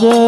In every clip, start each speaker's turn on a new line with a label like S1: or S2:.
S1: Father.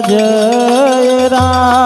S1: जय राम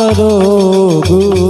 S1: করো গো।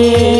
S1: Yeah.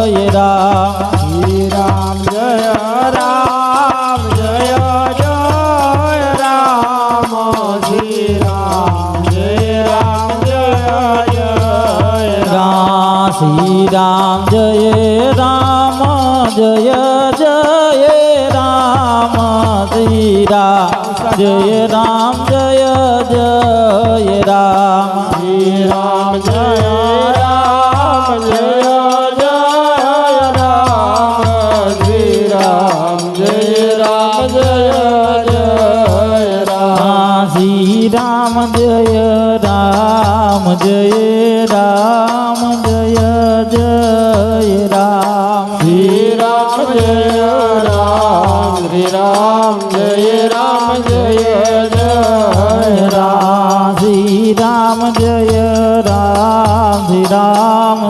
S2: જય જય રામ
S1: જય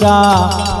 S2: શ્રી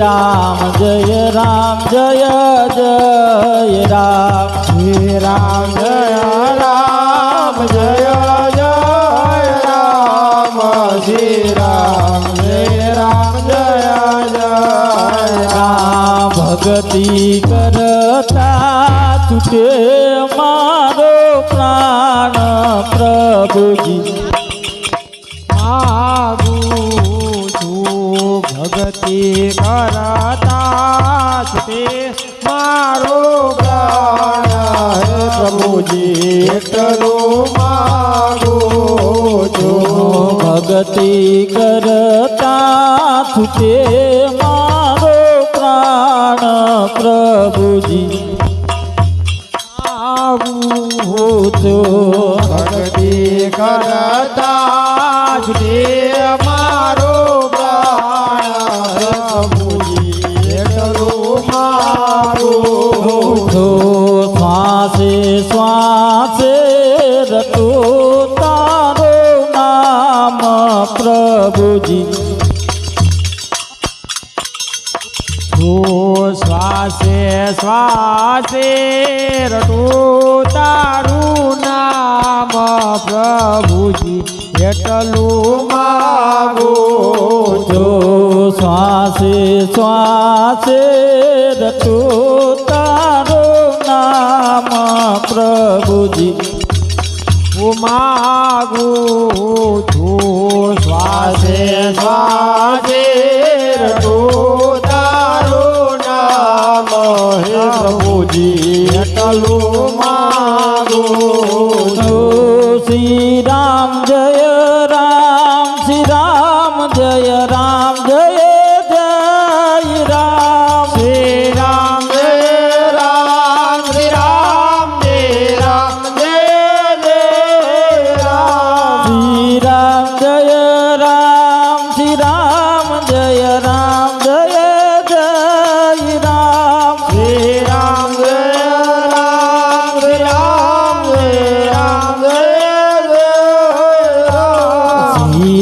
S2: રામ
S1: જય રામ જય જય રામ
S2: શ્રી રામ જય રામ જય જય રામ
S1: શ્રી રામ જય રામ જય જય રામ ભક્તિ કરતા છૂટે મારો પ્રાણ પ્રભુજી
S2: ભક્તિ કરતા છે મારો પ્રાણ પ્રભુજી. એટલું માગું જો
S1: ભક્તિ કરતા તે મારો પ્રાણ પ્રભુજી. આવું છો.
S2: ભક્તિ કરતા તું શ્વાસે શ્વાસે રટું તારું નામ પ્રભુજી એટલું માગું
S1: જો શ્વાસે શ્વાસે રટો તારું નામ પ્રભુજી
S2: હું માગું પ્રભુજી એટલું માગું
S1: શ્રી રામ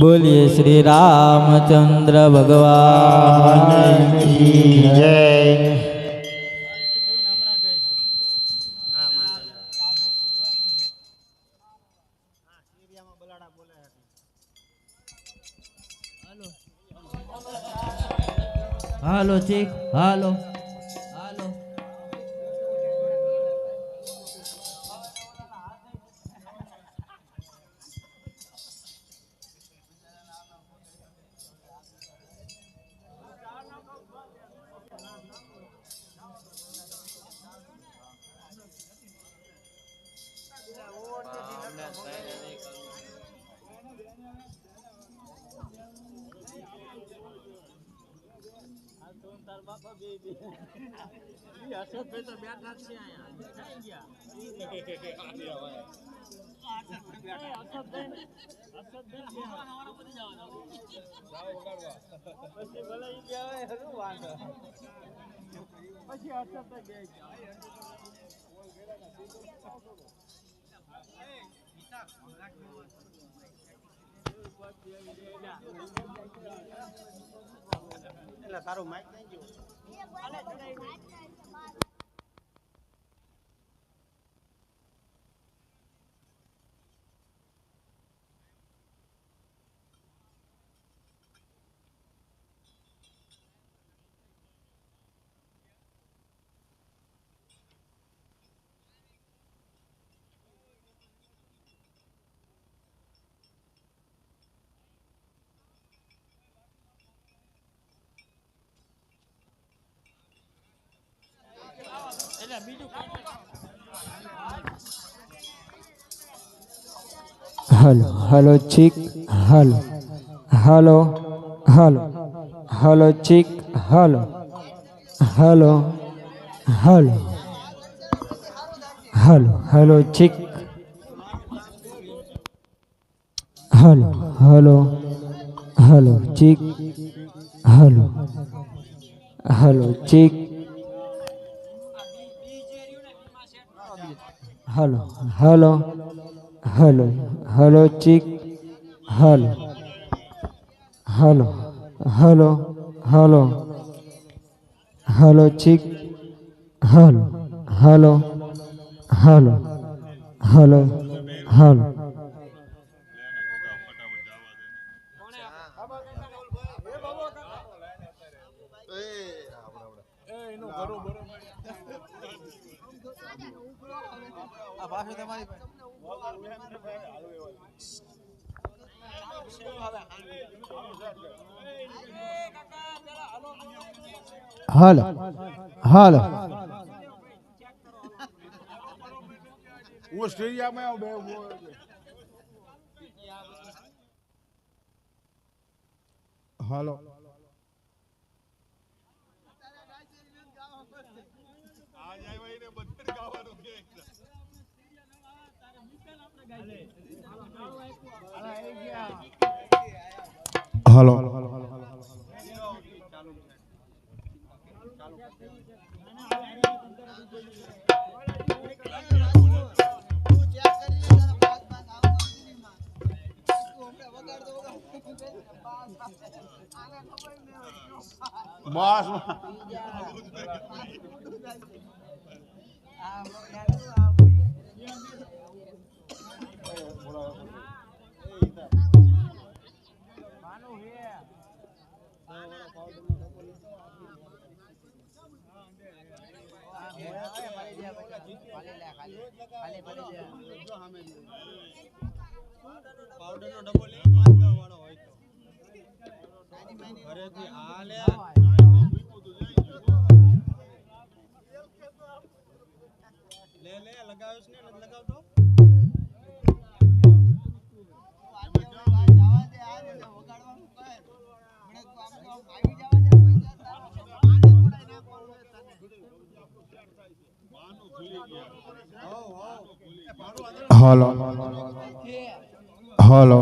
S1: બોલીએ શ્રી રામચંદ્ર ભગવાન. જય
S2: હાલો ચીક હાલો. તાર બાપા બે બે. ઈ હસતભાઈ તો બેઠા પછી ભલે
S1: પછી એટલે તારું માઇક નહીં
S2: જોયું
S1: hello hello
S3: check, hello hello hello hello check, hello hello hello hello hello check, hello hello hello check, hello hello check hello hello hello hello check hello hello hello hello hello check hello hello hello hello
S4: hello
S5: هلا. هلا. هلا. પાવડરનો ડબ્બો લે પાંચ દહ વાળો હોય તો. ઘરેથી આ લે લે
S4: લે લગાવ્યો છે ને? નથી લગાવતો?
S6: હલો. હાલો.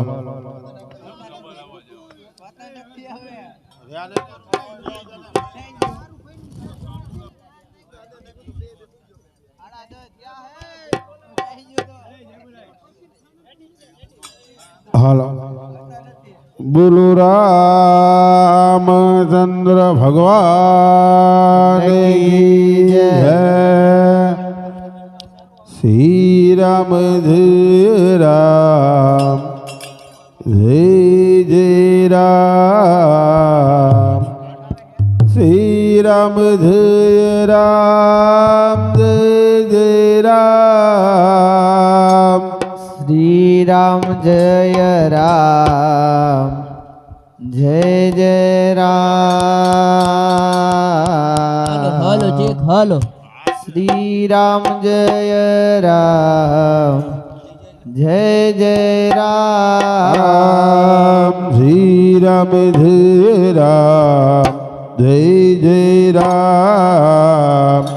S6: હલો.
S5: બોલો રામચંદ્ર ભગવાન જય. શ્રી રામ જય રામ જય જય રામ. હાલો ચીક હાલો.
S4: શ્રી રામ જય રામ જય જય રામ. રામ શ્રી રામ જય રામ જય જય રામ.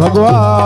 S4: ભગવાન